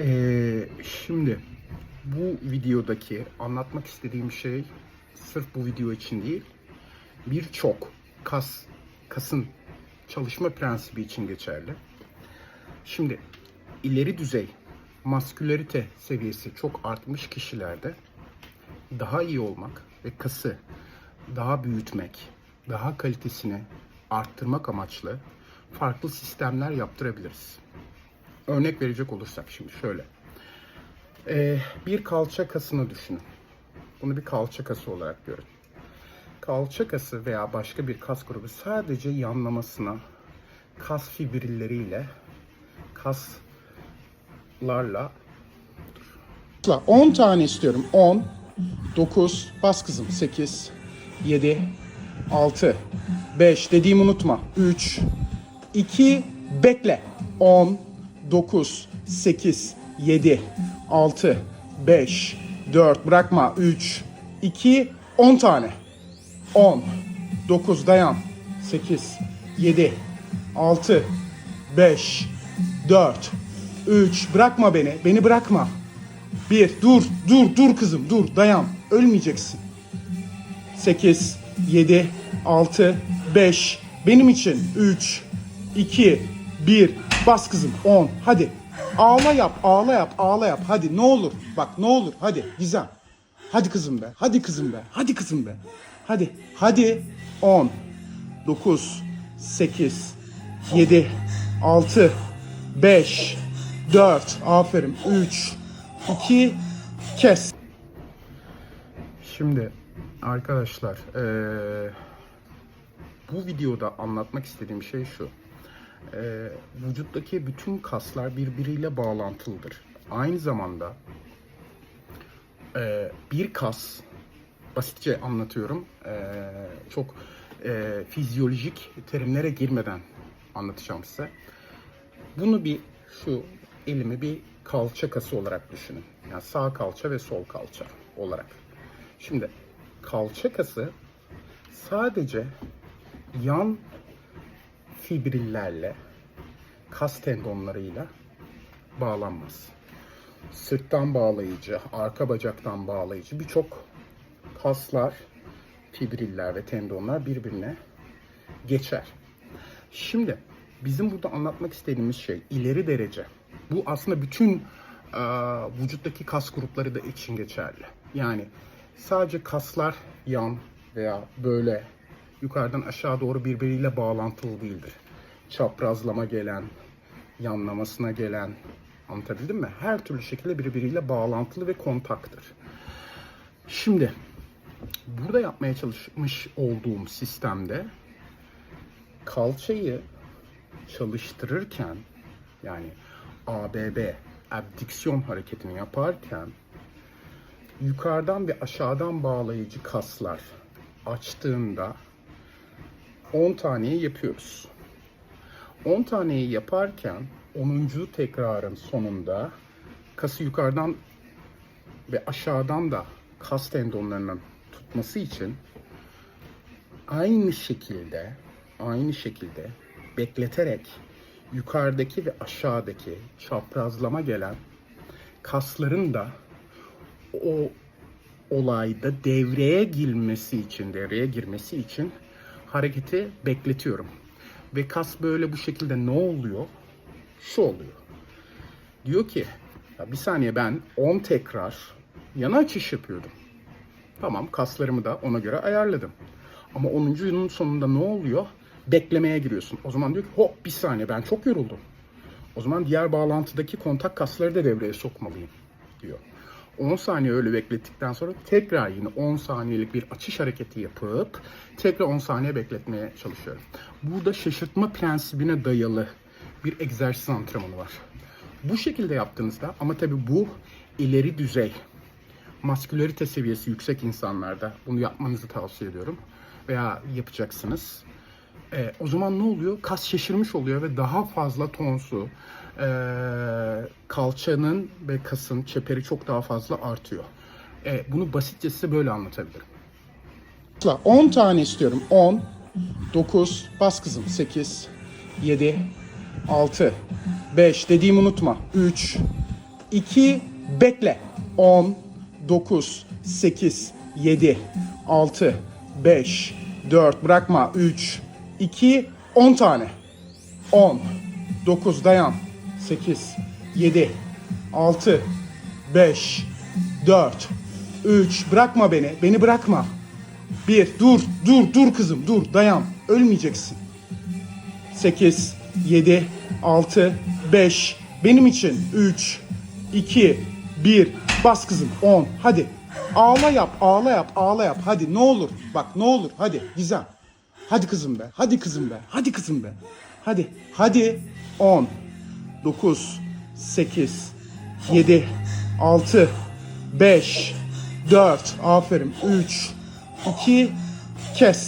Ee, şimdi bu videodaki anlatmak istediğim şey sırf bu video için değil, birçok kas kasın çalışma prensibi için geçerli. Şimdi ileri düzey maskülerite seviyesi çok artmış kişilerde daha iyi olmak ve kası daha büyütmek, daha kalitesini arttırmak amaçlı farklı sistemler yaptırabiliriz. Örnek verecek olursak şimdi şöyle. Ee, bir kalça kasını düşünün. Bunu bir kalça kası olarak görün. Kalça kası veya başka bir kas grubu sadece yanlamasına kas fibrilleriyle, kaslarla 10 tane istiyorum. 10, 9, bas kızım. 8, 7, 6, 5 dediğimi unutma. 3, 2, bekle. 10, 9, 8, 7, 6, 5, 4, bırakma. 3, 2, 10 tane. 10, 9 dayan. 8, 7, 6, 5, 4, 3, bırakma beni. Beni bırakma. Bir, dur, dur, dur kızım, dur, dayan. Ölmeyeceksin. 8, 7, 6, 5. Benim için 3, 2, 1. Bas kızım 10. Hadi. Ağla yap, ağla yap, ağla yap. Hadi ne olur. Bak ne olur. Hadi Gizem. Hadi kızım be. Hadi kızım be. Hadi kızım be. Hadi. Hadi. 10, 9, 8, 7, 6, 5, 4. Aferin. 3, 2, kes. Şimdi arkadaşlar eee, bu videoda anlatmak istediğim şey şu. Eee, vücuttaki bütün kaslar birbiriyle bağlantılıdır. Aynı zamanda eee, bir kas basitçe anlatıyorum. Eee, çok eee, fizyolojik terimlere girmeden anlatacağım size. Bunu bir şu elimi bir kalça kası olarak düşünün. Yani sağ kalça ve sol kalça olarak. Şimdi kalça kası sadece yan fibrillerle, kas tendonlarıyla bağlanmaz. Sırttan bağlayıcı, arka bacaktan bağlayıcı birçok kaslar, fibriller ve tendonlar birbirine geçer. Şimdi bizim burada anlatmak istediğimiz şey ileri derece. Bu aslında bütün e, vücuttaki kas grupları da için geçerli. Yani sadece kaslar yan veya böyle yukarıdan aşağı doğru birbiriyle bağlantılı değildir. Çaprazlama gelen, yanlamasına gelen, anlatabildim mi? Her türlü şekilde birbiriyle bağlantılı ve kontaktır. Şimdi burada yapmaya çalışmış olduğum sistemde kalçayı çalıştırırken yani ABB abdiksiyon hareketini yaparken yukarıdan ve aşağıdan bağlayıcı kaslar açtığında 10 taneyi yapıyoruz. 10 taneyi yaparken 10. tekrarın sonunda kası yukarıdan ve aşağıdan da kas tendonlarının tutması için aynı şekilde aynı şekilde bekleterek yukarıdaki ve aşağıdaki çaprazlama gelen kasların da o olayda devreye girmesi için, devreye girmesi için hareketi bekletiyorum. Ve kas böyle bu şekilde ne oluyor? Şu oluyor. Diyor ki, ya bir saniye ben 10 tekrar yana açış yapıyordum. Tamam kaslarımı da ona göre ayarladım. Ama 10. yılın sonunda ne oluyor? Beklemeye giriyorsun. O zaman diyor ki hop bir saniye ben çok yoruldum. O zaman diğer bağlantıdaki kontak kasları da devreye sokmalıyım diyor. 10 saniye öyle beklettikten sonra tekrar yine 10 saniyelik bir açış hareketi yapıp tekrar 10 saniye bekletmeye çalışıyorum. Burada şaşırtma prensibine dayalı bir egzersiz antrenmanı var. Bu şekilde yaptığınızda ama tabii bu ileri düzey maskülerite seviyesi yüksek insanlarda bunu yapmanızı tavsiye ediyorum. Veya yapacaksınız. E, o zaman ne oluyor? Kas şaşırmış oluyor ve daha fazla tonsu, e, kalçanın ve kasın çeperi çok daha fazla artıyor. E, bunu basitçe size böyle anlatabilirim. 10 tane istiyorum. 10, 9, bas kızım. 8, 7, 6, 5 dediğimi unutma. 3, 2, bekle. 10, 9, 8, 7, 6, 5, 4, bırakma. 3, 2, 10 tane. 10, 9, dayan. 8, 7, 6, 5, 4, 3, bırakma beni, beni bırakma. 1, dur, dur, dur kızım, dur, dayan. Ölmeyeceksin. 8, 7, 6, 5. Benim için 3, 2, 1. Bas kızım 10. Hadi. Ağla yap, ağla yap, ağla yap. Hadi ne olur. Bak ne olur. Hadi güzel. Hadi kızım be. Hadi kızım be. Hadi kızım be. Hadi. Hadi. 10, 9, 8, 7, 6, 5, 4. Aferin. 3, 2, kes.